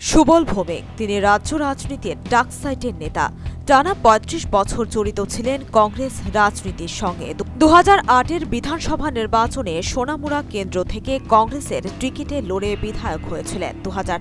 সুবল ভৌমিক, তিনি রাজ্য রাজনীতির ডাকসাইটের নেতা। টানা পঁয়ত্রিশ বছর জড়িত ছিলেন কংগ্রেস রাজনীতির সঙ্গে। দু হাজার আটের বিধানসভা নির্বাচনে সোনামুড়া কেন্দ্র থেকে কংগ্রেসের টিকিটে লড়ে বিধায়ক হয়েছিলেন। দু হাজার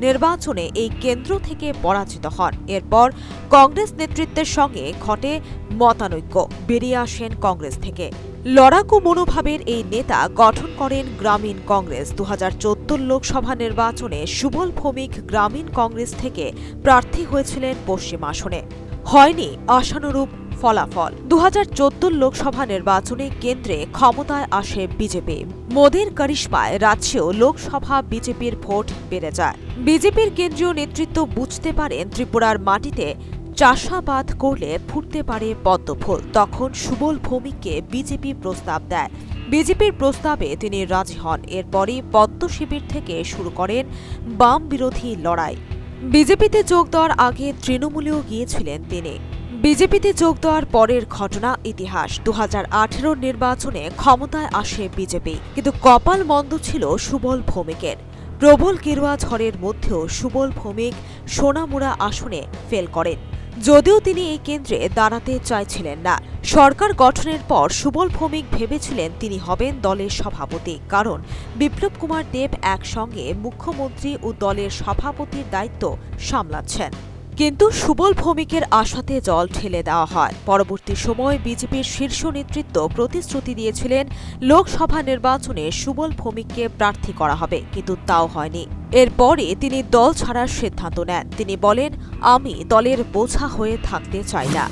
নির্বাচনে এই কেন্দ্র থেকে পরাজিত হন। এরপর কংগ্রেস নেতৃত্বের সঙ্গে ঘটে মতানৈক্য। বেরিয়ে আসেন কংগ্রেস থেকে। লড়াকু মনোভাবের এই নেতা গঠন করেন গ্রামীণ কংগ্রেস। দু হাজার লোকসভা নির্বাচনে সুবল ভৌমিক গ্রামীণ কংগ্রেস থেকে প্রার্থী হয়েছিলেন পশ্চিম আসনে। হয়নি আশানুরূপ ফলাফল। দুহাজার চোদ্দ লোকসভা নির্বাচনে কেন্দ্রে ক্ষমতায় আসে বিজেপি। মোদীর করিশ্মায় রাজ্যেও লোকসভা বিজেপির ভোট বেড়ে যায়। বিজেপির কেন্দ্রীয় নেতৃত্ব বুঝতে পারেন ত্রিপুরার মাটিতে চাষাবাদ করলে ফুটতে পারে পদ্মফুল। তখন সুবল ভৌমিককে বিজেপি প্রস্তাব দেয়। বিজেপির প্রস্তাবে তিনি রাজি হন। এরপরই পদ্ম শিবির থেকে শুরু করেন বাম বিরোধী লড়াই। বিজেপিতে যোগ দেওয়ার আগে তৃণমূলেও গিয়েছিলেন তিনি। বিজেপিতে যোগ দেওয়ার পরের ঘটনা ইতিহাস। দু হাজার আঠেরো নির্বাচনে ক্ষমতায় আসে বিজেপি। কিন্তু কপাল মন্দ ছিল সুবল ভৌমিকের। প্রবল গেরুয়া ঝড়ের মধ্যেও সুবল ভৌমিক সোনামুড়া আসনে ফেল করেন। যদিও তিনি এই কেন্দ্রে দাঁড়াতে চাইছিলেন না। সরকার গঠনের পর সুবল ভৌমিক ভেবেছিলেন তিনি হবেন দলের সভাপতি। কারণ বিপ্লব কুমার দেব একসঙ্গে মুখ্যমন্ত্রী ও দলের সভাপতির দায়িত্ব সামলাচ্ছেন। কিন্তু সুবল ভৌমিকের আশাতে জল ঠেলে দেওয়া হয়। পরবর্তী সময় বিজেপির শীর্ষ নেতৃত্ব প্রতিশ্রুতি দিয়েছিলেন লোকসভা নির্বাচনে সুবল ভৌমিককে প্রার্থী করা হবে কিন্তু তাও হয়নি। এরপরে তিনি দল ছাড়ার সিদ্ধান্ত নেন। তিনি বলেন আমি দলের বোঝা হয়ে থাকতে চাই না।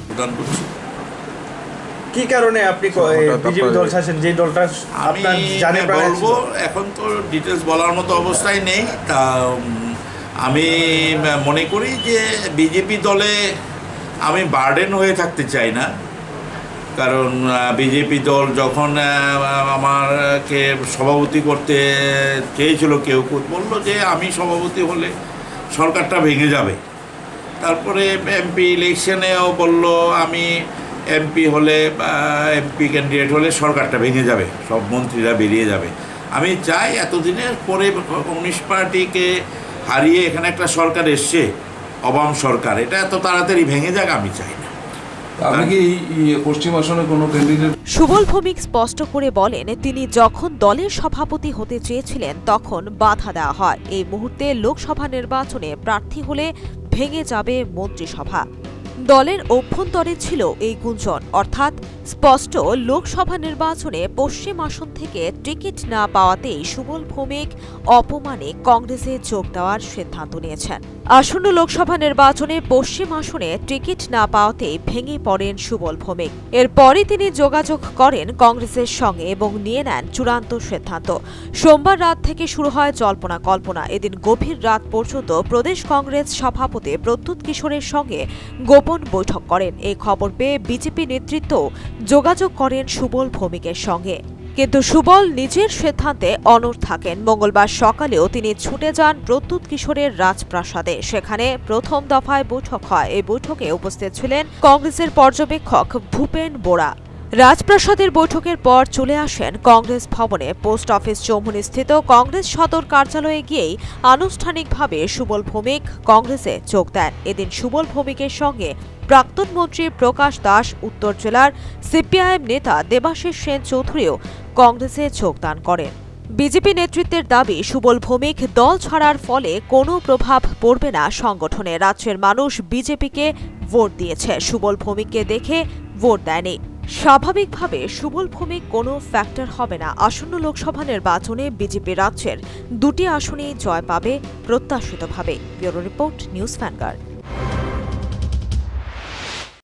কি কারণে আপনি বিজেপি দল ছাড়ছেন? যে দলটা আমি আপনার জানে বলব এখন তো ডিটেলস বলার মতো অবস্থায় নেই। তা আমি মনে করি যে বিজেপি দলে আমি বার্ডেন হয়ে থাকতে চাই না। কারণ বিজেপি দল যখন আমাকে সভাপতি করতে চেয়েছিল কেউ কেউ বলল যে আমি সভাপতি হলে সরকারটা ভেঙে যাবে। তারপরে এমপি ইলেকশনেও বলল, আমি এমপি হলে, বা এমপি ক্যান্ডিডেট হলে সরকারটা ভেঙে যাবে, সব মন্ত্রীরা বেরিয়ে যাবে। আমি চাই এতদিনের পরে কমিউনিস্ট পার্টিকে হারিয়ে এখানে একটা সরকার এসছে অবাম সরকার এটা এত তাড়াতাড়ি ভেঙে যাক আমি চাই না। সুবল ভৌমিক স্পষ্ট করে বলেন তিনি যখন দলের সভাপতি হতে চেয়েছিলেন তখন বাধা দেওয়া হয়। এই মুহূর্তে লোকসভা নির্বাচনে প্রার্থী হলে ভেঙে যাবে মন্ত্রিসভা। দলের অভ্যন্তরে ছিল এই গুঞ্জন। অর্থাৎ স্পষ্ট লোকসভা নির্বাচনে পশ্চিম আসন থেকে টিকিট না পাওয়াতেই সুবল ভৌমিক অপমানে কংগ্রেসে যোগ দেওয়ার সিদ্ধান্ত নিয়েছেন। আসন্ন লোকসভা নির্বাচনে পশ্চিম আসনে টিকিট না পাওয়াতেই ভেঙে পড়েন সুবল ভৌমিক। এরপরই তিনি যোগাযোগ করেন কংগ্রেসের সঙ্গে এবং নিয়ে নেন চূড়ান্ত সিদ্ধান্ত। সোমবার রাত থেকে শুরু হয় জল্পনা কল্পনা। এদিন গভীর রাত পর্যন্ত প্রদেশ কংগ্রেস সভাপতি প্রদ্যুৎ কিশোরের সঙ্গে গোপন বৈঠক করেন। এই খবর পেয়ে বিজেপি নেতৃত্ব যোগাযোগ করেন সুবল ভৌমিকের সঙ্গে। কিন্তু সুবল নিজের সিদ্ধান্তে অনড় থাকেন। মঙ্গলবার সকালেও তিনি ছুটে যান প্রত্যুৎ কিশোরের রাজপ্রাসাদে। সেখানে প্রথম দফায় বৈঠক হয়। এই বৈঠকে উপস্থিত ছিলেন কংগ্রেসের পর্যবেক্ষক ভূপেন বোরা। রাজপ্রাসাদের বৈঠকের পর চলে আসেন কংগ্রেস ভবনে। পোস্ট অফিস চৌমুহনী স্থিত কংগ্রেস সদর কার্যালয়ে গিয়েই আনুষ্ঠানিকভাবে সুবল ভৌমিক কংগ্রেসে যোগ দেন। এদিন সুবল ভৌমিকের সঙ্গে প্রাক্তন মন্ত্রী প্রকাশ দাস, উত্তর জেলার সিপিআইএম নেতা দেবাশিস সেন চৌধুরীও কংগ্রেসে যোগদান করেন। বিজেপি নেতৃত্বের দাবি, সুবল ভৌমিক দল ছাড়ার ফলে কোনো প্রভাব পড়বে না সংগঠনে। রাজ্যের মানুষ বিজেপিকে ভোট দিয়েছে। সুবল ভৌমিককে দেখে ভোট দেয়নি। স্বাভাবিকভাবে সুবল ভূমি কোনো ফ্যাক্টর হবে না। আসন্ন লোকসভা নির্বাচনে বিজেপি রাজ্যের দুটি আসনেই জয় পাবে প্রত্যাশিতভাবে। Bureau report, news ফ্যানগার্ড।